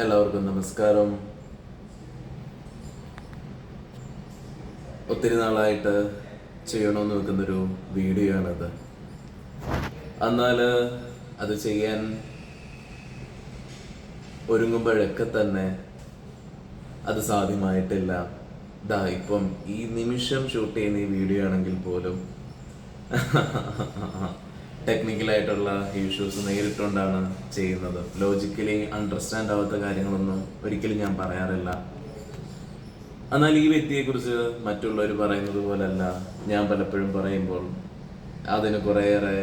എല്ലാവർക്കും നമസ്കാരം. ഒത്തിരി നാളായിട്ട് ചെയ്യണമെന്ന് വെക്കുന്നൊരു വീഡിയോ ആണത് എന്നാൽ അത് ചെയ്യാൻ ഒരുങ്ങുമ്പോഴൊക്കെ തന്നെ അത് സാധ്യമായിട്ടില്ല. ദാ ഇപ്പം ഈ നിമിഷം ഷൂട്ട് ചെയ്യുന്ന ഈ വീഡിയോ ആണെങ്കിൽ പോലും. ടെക്നിക്കലായിട്ടുള്ള ഇഷ്യൂസ് നേരിട്ടുകൊണ്ടാണ് ചെയ്യുന്നത്. ലോജിക്കലി അണ്ടർസ്റ്റാൻഡ് ആവാത്ത കാര്യങ്ങളൊന്നും ഒരിക്കലും ഞാൻ പറയാറില്ല. എന്നാൽ ഈ വ്യക്തിയെക്കുറിച്ച് മറ്റുള്ളവർ പറയുന്നത് പോലല്ല. ഞാൻ പലപ്പോഴും പറയുമ്പോൾ അതിന് കുറേയേറെ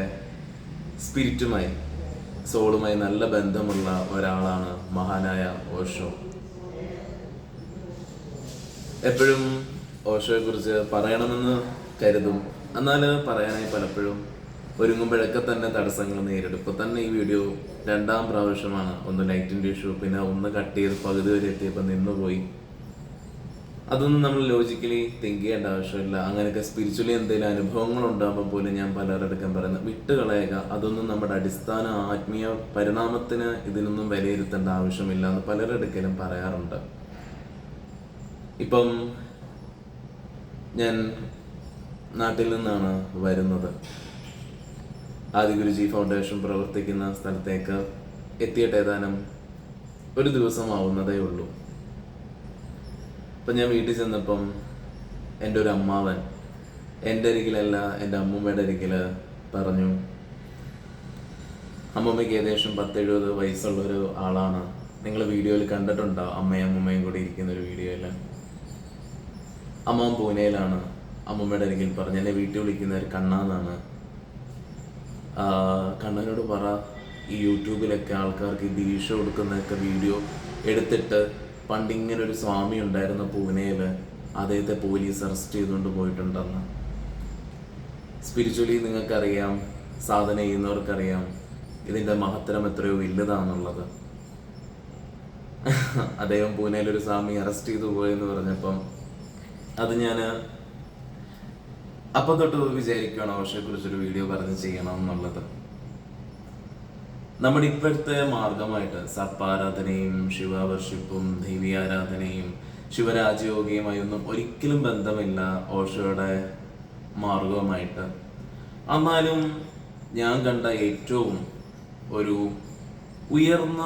സ്പിരിറ്റുമായി സോളുമായി നല്ല ബന്ധമുള്ള ഒരാളാണ് മഹാനായ ഓഷോ. എപ്പോഴും ഓഷോയെക്കുറിച്ച് പറയണമെന്ന് കരുതും. എന്നാൽ പറയാനായി പലപ്പോഴും ഒരുങ്ങുമ്പോഴൊക്കെ തന്നെ തടസ്സങ്ങൾ നേരിടും. ഇപ്പൊ തന്നെ ഈ വീഡിയോ രണ്ടാം പ്രാവശ്യമാണ്. ഒന്ന് ലൈറ്റിന്റെ ഇഷ്യൂ പിന്നെ ഒന്ന് കട്ട് ചെയ്ത് പകുതി വരെ എത്തിയപ്പോൾ നിന്നുപോയി. അതൊന്നും നമ്മൾ ലോജിക്കലി തിങ്ക് ചെയ്യേണ്ട ആവശ്യമില്ല. അങ്ങനെയൊക്കെ സ്പിരിച്വലി എന്തെങ്കിലും അനുഭവങ്ങൾ ഉണ്ടാകുമ്പോൾ പോലും ഞാൻ പലരുടെ അടുക്കാൻ പറയുന്നത് വിട്ടുകളയുക അതൊന്നും നമ്മുടെ അടിസ്ഥാന ആത്മീയ പരിണാമത്തിന് ഇതിനൊന്നും വിലയിരുത്തേണ്ട ആവശ്യമില്ല എന്ന് പലരുടെ പറയാറുണ്ട്. ഇപ്പം ഞാൻ നാട്ടിൽ നിന്നാണ് വരുന്നത്. ആദിഗുരുജി ഫൗണ്ടേഷൻ പ്രവർത്തിക്കുന്ന സ്ഥലത്തേക്ക് എത്തിയിട്ട് ഏതാനും ഒരു ദിവസമാവുന്നതേ ഉള്ളൂ. അപ്പം ഞാൻ വീട്ടിൽ ചെന്നപ്പം എന്റെ ഒരു അമ്മാവൻ എന്റെ അരികിലല്ല എന്റെ അമ്മൂമ്മയുടെ അരികിൽ പറഞ്ഞു അമ്മൂമ്മയ്ക്ക് ഏകദേശം പത്തെഴുപത് വയസ്സുള്ള ഒരു ആളാണ്. നിങ്ങൾ വീഡിയോയിൽ കണ്ടിട്ടുണ്ടോ? അമ്മയും അമ്മൂമ്മയും കൂടി ഇരിക്കുന്ന ഒരു വീഡിയോയിൽ. അമ്മ പൂനെയിലാണ്. അമ്മൂമ്മയുടെ അരികിൽ പറഞ്ഞു എന്നെ വീട്ടിൽ വിളിക്കുന്ന ഒരു കണ്ണാന്നാണ്. കണ്ണനോട് പറ ഈ യൂട്യൂബിലൊക്കെ ആൾക്കാർക്ക് ഈ ദീക്ഷ കൊടുക്കുന്നതൊക്കെ വീഡിയോ എടുത്തിട്ട് പണ്ട് ഇങ്ങനെ ഒരു സ്വാമി ഉണ്ടായിരുന്ന പൂനെയിൽ അദ്ദേഹത്തെ പോലീസ് അറസ്റ്റ് ചെയ്തുകൊണ്ട് പോയിട്ടുണ്ടെന്ന്. സ്പിരിച്വലി നിങ്ങൾക്കറിയാം സാധന ചെയ്യുന്നവർക്കറിയാം ഇതിന്റെ മഹത്തരം എത്രയോ വലുതാന്നുള്ളത്. അദ്ദേഹം പൂനെയിൽ ഒരു സ്വാമി അറസ്റ്റ് ചെയ്തു പോയെന്ന് പറഞ്ഞപ്പം അത് ഞാൻ അപ്പൊ തൊട്ട് വിചാരിക്കുകയാണ് അവശയെ കുറിച്ചൊരു വീഡിയോ പറഞ്ഞ് ചെയ്യണം എന്നുള്ളത് നമ്മുടെ ഇപ്പോഴത്തെ മാർഗമായിട്ട് സർപ്പാരാധനയും ശിവവർഷിപ്പും ദേവി ആരാധനയും ശിവരാജയോഗയുമായി ഒന്നും ഒരിക്കലും ബന്ധമില്ല ഓഷോയുടെ മാർഗവുമായിട്ട്. എന്നാലും ഞാൻ കണ്ട ഏറ്റവും ഒരു ഉയർന്ന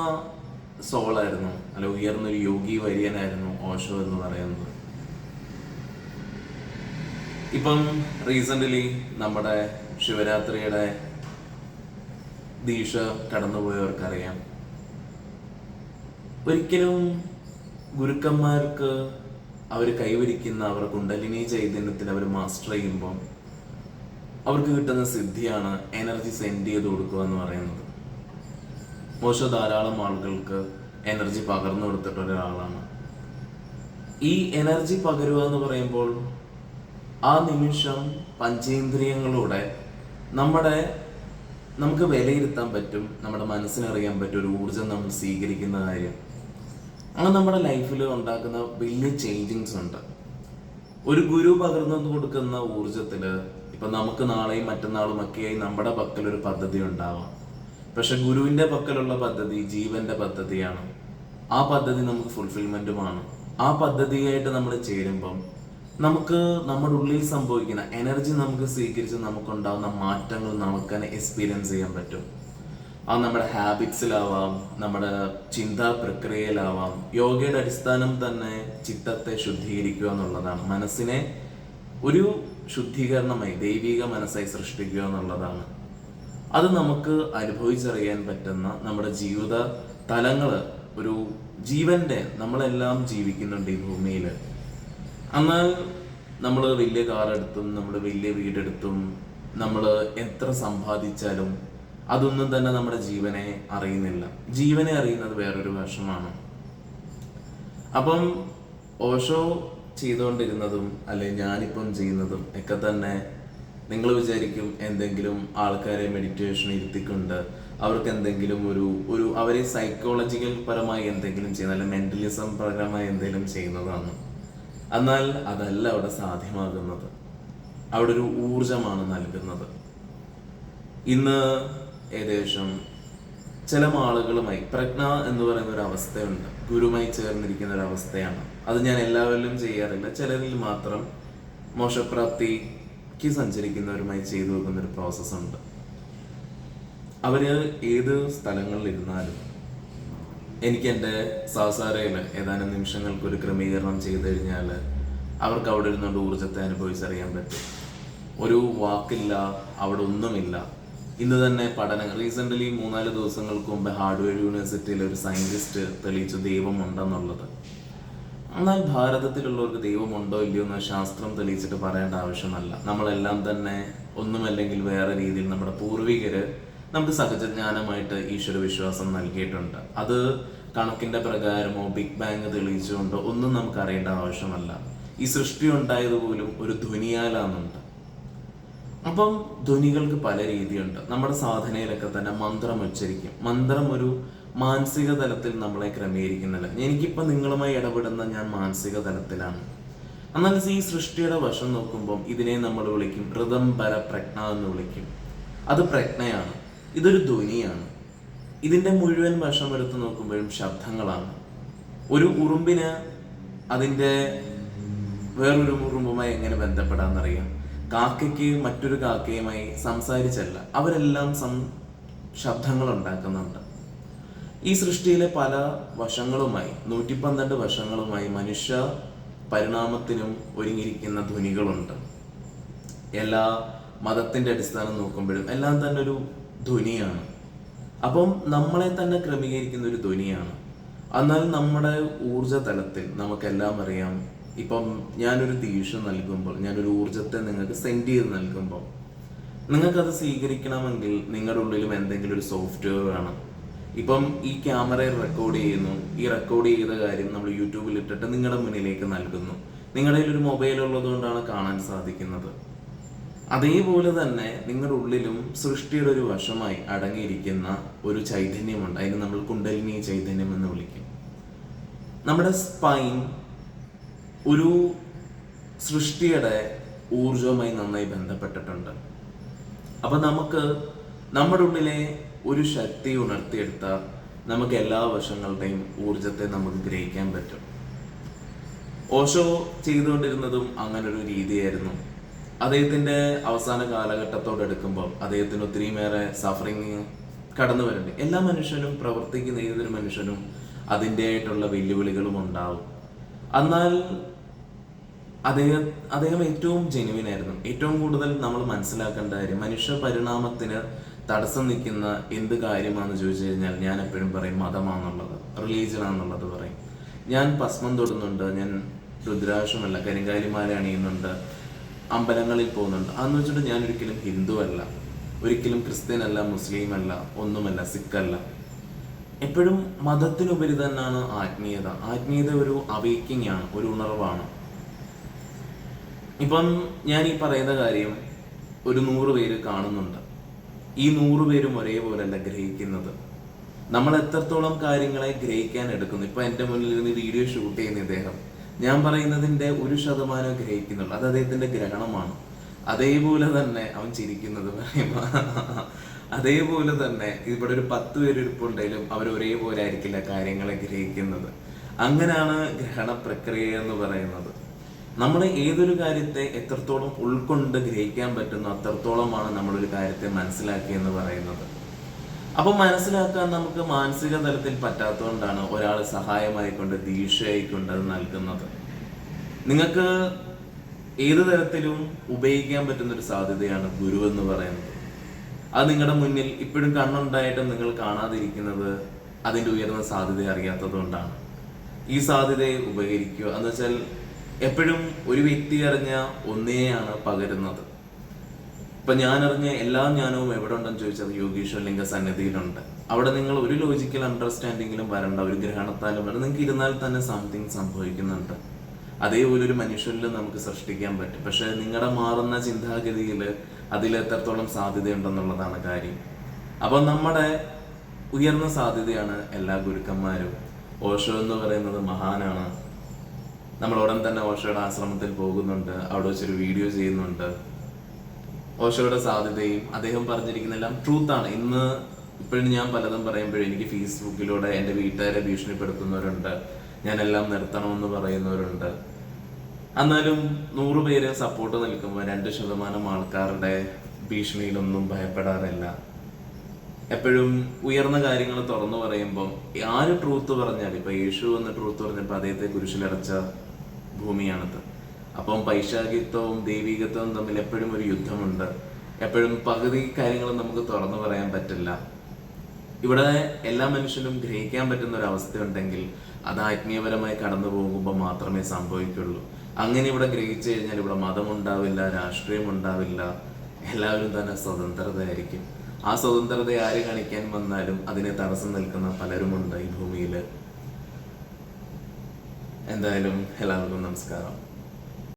സോളായിരുന്നു അല്ല ഉയർന്നൊരു യോഗി വര്യനായിരുന്നു ഓഷോ എന്ന് പറയുന്നത്. ഇപ്പം റീസെന്റ്ലി നമ്മുടെ ശിവരാത്രിയുടെ ദീക്ഷ കടന്നുപോയവർക്കറിയാം ഒരിക്കലും ഗുരുക്കന്മാർക്ക് അവർ കൈവരിക്കുന്ന അവർ കുണ്ടലിനി ചൈതന്യത്തിൽ അവർ മാസ്റ്റർ ചെയ്യുമ്പോൾ അവർക്ക് കിട്ടുന്ന സിദ്ധിയാണ് എനർജി സെൻഡ് ചെയ്ത് കൊടുക്കുക എന്ന് പറയുന്നത്. മോശം ധാരാളം ആളുകൾക്ക് എനർജി പകർന്നു കൊടുത്തിട്ടൊരാളാണ്. ഈ എനർജി പകരുക എന്ന് പറയുമ്പോൾ ആ നിമിഷം പഞ്ചേന്ദ്രിയങ്ങളുടെ നമ്മുടെ നമുക്ക് വിലയിരുത്താൻ പറ്റും നമ്മുടെ മനസ്സിനറിയാൻ പറ്റും ഒരു ഊർജം നമ്മൾ സ്വീകരിക്കുന്ന കാര്യം. അങ്ങനെ നമ്മുടെ ലൈഫിൽ ഉണ്ടാക്കുന്ന വലിയ ചേഞ്ചിങ്സ് ഉണ്ട്. ഒരു ഗുരു പകർന്നു കൊടുക്കുന്ന ഊർജത്തിൽ ഇപ്പൊ നമുക്ക് നാളെയും മറ്റന്നാളും ഒക്കെയായി നമ്മുടെ പക്കൽ ഒരു പദ്ധതി ഉണ്ടാവാം. പക്ഷെ ഗുരുവിന്റെ പക്കലുള്ള പദ്ധതി ജീവന്റെ പദ്ധതിയാണ്. ആ പദ്ധതി നമുക്ക് ഫുൾഫിൽമെന്റുമാണ് ആ പദ്ധതിയായിട്ട് നമ്മൾ ചേരുമ്പം നമുക്ക് നമ്മുടെ ഉള്ളിൽ സംഭവിക്കുന്ന എനർജി നമുക്ക് സ്വീകരിച്ച് നമുക്ക് ഉണ്ടാകുന്ന മാറ്റങ്ങൾ നമുക്ക് തന്നെ എക്സ്പീരിയൻസ് ചെയ്യാൻ പറ്റും. അത് നമ്മുടെ ഹാബിറ്റ്സിലാവാം നമ്മുടെ ചിന്താ പ്രക്രിയയിലാവാം. യോഗയുടെ അടിസ്ഥാനം തന്നെ ചിത്തത്തെ ശുദ്ധീകരിക്കുക എന്നുള്ളതാണ്. മനസ്സിനെ ഒരു ശുദ്ധീകരണമായി ദൈവിക മനസ്സായി സൃഷ്ടിക്കുക എന്നുള്ളതാണ്. അത് നമുക്ക് അനുഭവിച്ചറിയാൻ പറ്റുന്ന നമ്മുടെ ജീവിത തലങ്ങൾ ഒരു ജീവന്റെ നമ്മളെല്ലാം ജീവിക്കുന്നുണ്ട് ഈ ഭൂമിയിൽ എന്നാൽ നമ്മൾ വലിയ കാർ എടുത്തും നമ്മൾ വലിയ വീടെടുത്തും നമ്മൾ എത്ര സമ്പാദിച്ചാലും അതൊന്നും തന്നെ നമ്മുടെ ജീവനെ അറിയുന്നില്ല. ജീവനെ അറിയുന്നത് വേറൊരു വശമാണ് അപ്പം ഓഷോ ചെയ്തുകൊണ്ടിരുന്നതും അല്ലെ ഞാനിപ്പം ചെയ്യുന്നതും ഒക്കെ തന്നെ നിങ്ങൾ വിചാരിക്കും എന്തെങ്കിലും ആൾക്കാരെ മെഡിറ്റേഷൻ ഇരുത്തിക്കൊണ്ട് അവർക്ക് എന്തെങ്കിലും ഒരു ഒരു അവരെ സൈക്കോളജിക്കൽ പരമായി എന്തെങ്കിലും ചെയ്യുന്ന അല്ലെ മെന്റലിസം പരമായി എന്തെങ്കിലും ചെയ്യുന്നതാണ്. എന്നാൽ അതല്ല അവിടെ സാധ്യമാകുന്നത്. അവിടെ ഒരു ഊർജമാണ് നൽകുന്നത്. ഇന്ന് ഏകദേശം ചില ആളുകളുമായി പ്രജ്ഞ എന്ന് പറയുന്ന ഒരു അവസ്ഥയുണ്ട്. ഗുരുമായി ചേർന്നിരിക്കുന്ന ഒരു അവസ്ഥയാണ്. അത് ഞാൻ എല്ലാവരിലും ചെയ്യാറില്ല. ചിലരിൽ മാത്രം മോശപ്രാപ്തിക്ക് സഞ്ചരിക്കുന്നവരുമായി ചെയ്തു വെക്കുന്ന ഒരു പ്രോസസ്സുണ്ട് അവർ ഏത് സ്ഥലങ്ങളിൽ ഇരുന്നാലും എനിക്ക് എന്റെ സാസാരയിൽ ഏതാനും നിമിഷങ്ങൾക്ക് ഒരു ക്രമീകരണം ചെയ്തു കഴിഞ്ഞാൽ അവർക്ക് അവിടെ ഇരുന്നുകൊണ്ട് ഊർജത്തെ അനുഭവിച്ചറിയാൻ പറ്റും. ഒരു വാക്കില്ല അവിടെ ഒന്നുമില്ല ഇന്ന് തന്നെ പഠനം റീസെന്റ്ലി മൂന്നാൽ ദിവസങ്ങൾക്ക് മുമ്പ് ഹാർഡ്വെയർ യൂണിവേഴ്സിറ്റിയിലെ ഒരു സയന്റിസ്റ്റ് തെളിയിച്ചു ദൈവമുണ്ടെന്നുള്ളത്. എന്നാൽ ഭാരതത്തിലുള്ളവർക്ക് ദൈവമുണ്ടോ ഇല്ലയോ എന്ന് ശാസ്ത്രം തെളിയിച്ചിട്ട് പറയേണ്ട ആവശ്യമല്ല. നമ്മളെല്ലാം തന്നെ ഒന്നുമല്ലെങ്കിൽ വേറെ രീതിയിൽ നമ്മുടെ പൂർവികര് നമുക്ക് സഹജജ്ഞാനമായിട്ട് ഈശ്വര വിശ്വാസം നൽകിയിട്ടുണ്ട്. അത് കണക്കിന്റെ പ്രകാരമോ ബിഗ് ബാങ് തെളിയിച്ചുകൊണ്ടോ ഒന്നും നമുക്ക് അറിയേണ്ട ആവശ്യമല്ല. ഈ സൃഷ്ടി ഉണ്ടായത് പോലും ഒരു ധ്വനിയാലാന്നുണ്ട് അപ്പം ധ്വനികൾക്ക് പല രീതിയുണ്ട്. നമ്മുടെ സാധനയിലൊക്കെ തന്നെ മന്ത്രം ഉച്ചരിക്കും. മന്ത്രം ഒരു മാനസിക തലത്തിൽ നമ്മളെ ക്രമീകരിക്കുന്നില്ല. എനിക്കിപ്പോൾ നിങ്ങളുമായി ഇടപെടുന്ന ഞാൻ മാനസിക തലത്തിലാണ്. എന്നാൽ ഈ സൃഷ്ടിയുടെ വശം നോക്കുമ്പോൾ ഇതിനെ നമ്മൾ വിളിക്കും ഋതംബര പ്രജ്ഞ എന്ന് വിളിക്കും. അത് പ്രജ്ഞയാണ്. ഇതൊരു ധ്വനിയാണ്. ഇതിന്റെ മുഴുവൻ വശം എടുത്ത് നോക്കുമ്പോഴും ശബ്ദങ്ങളാണ്. ഒരു ഉറുമ്പിന് അതിന്റെ വേറൊരു ഉറുമ്പുമായി എങ്ങനെ ബന്ധപ്പെടാമെന്നറിയാം കാക്കയ്ക്ക് മറ്റൊരു കാക്കയുമായി സംസാരിച്ചല്ല. അവരെല്ലാം സം ശബ്ദങ്ങൾ ഉണ്ടാക്കുന്നുണ്ട്. ഈ സൃഷ്ടിയിലെ പല വശങ്ങളുമായി നൂറ്റി പന്ത്രണ്ട് വശങ്ങളുമായി മനുഷ്യ പരിണാമത്തിനും ഒരുങ്ങിയിരിക്കുന്ന ധ്വനികളുണ്ട്. എല്ലാ മതത്തിന്റെ അടിസ്ഥാനം നോക്കുമ്പോഴും എല്ലാം തന്നെ ഒരു ധ്വനിയാണ്. അപ്പം നമ്മളെ തന്നെ ക്രമീകരിക്കുന്ന ഒരു ധ്വനിയാണ്. എന്നാൽ നമ്മുടെ ഊർജ തലത്തിൽ നമുക്കെല്ലാം അറിയാം. ഇപ്പം ഞാനൊരു ദീക്ഷ നൽകുമ്പോൾ ഞാനൊരു ഊർജത്തെ നിങ്ങൾക്ക് സെൻഡ് ചെയ്ത് നൽകുമ്പോൾ നിങ്ങൾക്കത് സ്വീകരിക്കണമെങ്കിൽ നിങ്ങളുടെ ഉള്ളിലും എന്തെങ്കിലും ഒരു സോഫ്റ്റ്വെയർ വേണം. ഇപ്പം ഈ ക്യാമറയിൽ റെക്കോർഡ് ചെയ്യുന്നു. ഈ റെക്കോർഡ് ചെയ്ത കാര്യം നമ്മൾ യൂട്യൂബിൽ ഇട്ടിട്ട് നിങ്ങളുടെ മുന്നിലേക്ക് നൽകുന്നു. നിങ്ങളുടെ ഒരു മൊബൈൽ ഉള്ളതുകൊണ്ടാണ് കാണാൻ സാധിക്കുന്നത്. അതേപോലെ തന്നെ നിങ്ങളുടെ ഉള്ളിലും സൃഷ്ടിയുടെ ഒരു വശമായി അടങ്ങിയിരിക്കുന്ന ഒരു ചൈതന്യമുണ്ട്. അതിന് നമ്മൾ കുണ്ടലിനി ചൈതന്യം എന്ന് വിളിക്കും. നമ്മുടെ സ്പൈൻ ഒരു സൃഷ്ടിയുടെ ഊർജവുമായി നന്നായി ബന്ധപ്പെട്ടിട്ടുണ്ട്. അപ്പൊ നമുക്ക് നമ്മുടെ ഉള്ളിലെ ഒരു ശക്തി ഉണർത്തിയെടുത്ത നമുക്ക് എല്ലാ വശങ്ങളുടെയും ഊർജത്തെ നമുക്ക് ഗ്രഹിക്കാൻ പറ്റും. ഓഷോ ചെയ്തുകൊണ്ടിരുന്നതും അങ്ങനൊരു രീതിയായിരുന്നു. അദ്ദേഹത്തിന്റെ അവസാന കാലഘട്ടത്തോടെടുക്കുമ്പോൾ അദ്ദേഹത്തിന് ഒത്തിരിയേറെ സഫറിങ് കടന്നു വരുന്നുണ്ട്. എല്ലാ മനുഷ്യനും പ്രവർത്തിക്കുന്ന ഏതൊരു മനുഷ്യനും അതിന്റെതായിട്ടുള്ള വെല്ലുവിളികളും ഉണ്ടാവും. എന്നാൽ അദ്ദേഹം അദ്ദേഹം ഏറ്റവും ജെനുവിൻ ആയിരുന്നു. ഏറ്റവും കൂടുതൽ നമ്മൾ മനസ്സിലാക്കേണ്ട കാര്യം മനുഷ്യ പരിണാമത്തിന് തടസ്സം നിൽക്കുന്ന എന്ത് കാര്യമാണെന്ന് ചോദിച്ചു കഴിഞ്ഞാൽ ഞാൻ എപ്പോഴും പറയും മതമാണെന്നുള്ളത് റിലീജിയൻ ആണെന്നുള്ളത് പറയും. ഞാൻ ഭസ്മം തൊടുന്നുണ്ട് ഞാൻ രുദ്രാക്ഷമല്ല കരിങ്കാലിമാല അണിയുന്നുണ്ട് അമ്പലങ്ങളിൽ പോകുന്നുണ്ട്. അതെന്ന് വെച്ചിട്ട് ഞാൻ ഒരിക്കലും ഹിന്ദു അല്ല ഒരിക്കലും ക്രിസ്ത്യൻ അല്ല മുസ്ലിം അല്ല ഒന്നുമല്ല സിഖ് അല്ല എപ്പോഴും മതത്തിനുപരി തന്നെയാണ് ആത്മീയത. ആത്മീയത ഒരു അവേക്കിംഗ് ആണ് ഒരു ഉണർവാണ്. ഇപ്പം ഞാൻ ഈ പറയുന്ന കാര്യം ഒരു നൂറ് പേര് കാണുന്നുണ്ട്. ഈ നൂറ് പേരും ഒരേപോലെയല്ല ഗ്രഹിക്കുന്നത്. നമ്മൾ എത്രത്തോളം കാര്യങ്ങളെ ഗ്രഹിക്കാൻ എടുക്കുന്നു. ഇപ്പൊ എന്റെ മുന്നിൽ ഇരുന്ന് വീഡിയോ ഷൂട്ട് ചെയ്യുന്ന ഇദ്ദേഹം. ഞാൻ പറയുന്നതിന്റെ ഒരു ശതമാനം ഗ്രഹിക്കുന്നുണ്ട്. അത് അദ്ദേഹത്തിന്റെ ഗ്രഹണമാണ്. അതേപോലെ തന്നെ അവൻ ചിരിക്കുന്നത് പറയുമ്പോ അതേപോലെ തന്നെ ഇവിടെ ഒരു പത്ത് പേര് ഇരിപ്പുണ്ടെങ്കിലും അവർ ഒരേപോലെ ആയിരിക്കില്ല കാര്യങ്ങളെ ഗ്രഹിക്കുന്നത്. അങ്ങനെയാണ് ഗ്രഹണ പ്രക്രിയ എന്ന് പറയുന്നത്. നമ്മൾ ഏതൊരു കാര്യത്തെ എത്രത്തോളം ഉൾക്കൊണ്ട് ഗ്രഹിക്കാൻ പറ്റുന്നു അത്രത്തോളമാണ് നമ്മളൊരു കാര്യത്തെ മനസ്സിലാക്കി എന്ന് പറയുന്നത്. അപ്പൊ മനസ്സിലാക്കാൻ നമുക്ക് മാനസിക തലത്തിൽ പറ്റാത്തതുകൊണ്ടാണ് ഒരാൾ സഹായമായിക്കൊണ്ട് ദീക്ഷയായിക്കൊണ്ട് അത് നൽകുന്നത്. നിങ്ങൾക്ക് ഏത് തരത്തിലും ഉപയോഗിക്കാൻ പറ്റുന്ന ഒരു സാധ്യതയാണ് ഗുരു എന്ന് പറയുന്നത്. അത് നിങ്ങളുടെ മുന്നിൽ ഇപ്പോഴും കണ്ണുണ്ടായിട്ടും നിങ്ങൾ കാണാതിരിക്കുന്നത് അതിന്റെ ഉയർന്ന സാധ്യത അറിയാത്തതുകൊണ്ടാണ്. ഈ സാധ്യതയെ ഉപകരിക്കുക. എന്ന് വെച്ചാൽ എപ്പോഴും ഒരു വ്യക്തി അറിഞ്ഞ ഒന്നേയാണ് പകരുന്നത്. ഇപ്പൊ ഞാൻ അറിഞ്ഞ എല്ലാ ജ്ഞാനവും എവിടെ ഉണ്ടെന്ന് ചോദിച്ചത് യോഗീശ്വരലിംഗ സന്നിധിയിലുണ്ട്. അവിടെ നിങ്ങൾ ഒരു ലോജിക്കൽ അണ്ടർസ്റ്റാൻഡിങ്ങിലും വരണ്ട ഒരു ഗ്രഹണത്താലും വരണം നിങ്ങൾക്ക് ഇരുന്നാൽ തന്നെ സംതിങ് സംഭവിക്കുന്നുണ്ട്. അതേപോലെ ഒരു മനുഷ്യരിൽ നമുക്ക് സൃഷ്ടിക്കാൻ പറ്റും. പക്ഷെ നിങ്ങളുടെ മാറുന്ന ചിന്താഗതിയിൽ അതിൽ എത്രത്തോളം സാധ്യതയുണ്ടെന്നുള്ളതാണ് കാര്യം. അപ്പൊ നമ്മുടെ ഉയർന്ന സാധ്യതയാണ് എല്ലാ ഗുരുക്കന്മാരും. ഓഷോ എന്ന് പറയുന്നത് മഹാനാണ്. നമ്മൾ ഉടൻ തന്നെ ഓഷോയുടെ ആശ്രമത്തിൽ പോകുന്നുണ്ട്. അവിടെ വെച്ചൊരു വീഡിയോ ചെയ്യുന്നുണ്ട്. ഓഷോയുടെ സാധ്യതയും അദ്ദേഹം പറഞ്ഞിരിക്കുന്ന എല്ലാം ട്രൂത്ത് ആണ്. ഇന്ന് ഇപ്പോഴും ഞാൻ പലതും പറയുമ്പോഴും എനിക്ക് ഫേസ്ബുക്കിലൂടെ എന്റെ വീട്ടുകാരെ ഭീഷണിപ്പെടുത്തുന്നവരുണ്ട്. ഞാനെല്ലാം നിർത്തണമെന്ന് പറയുന്നവരുണ്ട്. എന്നാലും നൂറ് പേര് സപ്പോർട്ട് നിൽക്കുമ്പോൾ രണ്ട് ശതമാനം ആൾക്കാരുടെ ഭീഷണിയിലൊന്നും ഭയപ്പെടാറില്ല. എപ്പോഴും ഉയർന്ന കാര്യങ്ങൾ തുറന്നു പറയുമ്പം ആര് ട്രൂത്ത് പറഞ്ഞാൽ ഇപ്പൊ യേശു എന്ന് ട്രൂത്ത് പറഞ്ഞപ്പോൾ അദ്ദേഹത്തെ കുരിശിലടച്ച ഭൂമിയാണത്. അപ്പം പൈശാചിത്വവും ദൈവികത്വവും തമ്മിൽ എപ്പോഴും ഒരു യുദ്ധമുണ്ട്. എപ്പോഴും പകുതി കാര്യങ്ങൾ നമുക്ക് തുറന്നു പറയാൻ പറ്റില്ല. ഇവിടെ എല്ലാ മനുഷ്യനും ഗ്രഹിക്കാൻ പറ്റുന്ന ഒരു അവസ്ഥ ഉണ്ടെങ്കിൽ അത് ആത്മീയപരമായി കടന്നു പോകുമ്പോൾ മാത്രമേ സംഭവിക്കുള്ളൂ. അങ്ങനെ ഇവിടെ ഗ്രഹിച്ചു കഴിഞ്ഞാൽ ഇവിടെ മതം ഉണ്ടാവില്ല രാഷ്ട്രീയം ഉണ്ടാവില്ല എല്ലാവരും തന്നെ സ്വതന്ത്രതയായിരിക്കും. ആ സ്വതന്ത്രത ആര് കാണിക്കാൻ വന്നാലും അതിനെ തടസ്സം നിൽക്കുന്ന പലരുമുണ്ട് ഈ ഭൂമിയിൽ എന്തായാലും എല്ലാവർക്കും നമസ്കാരം.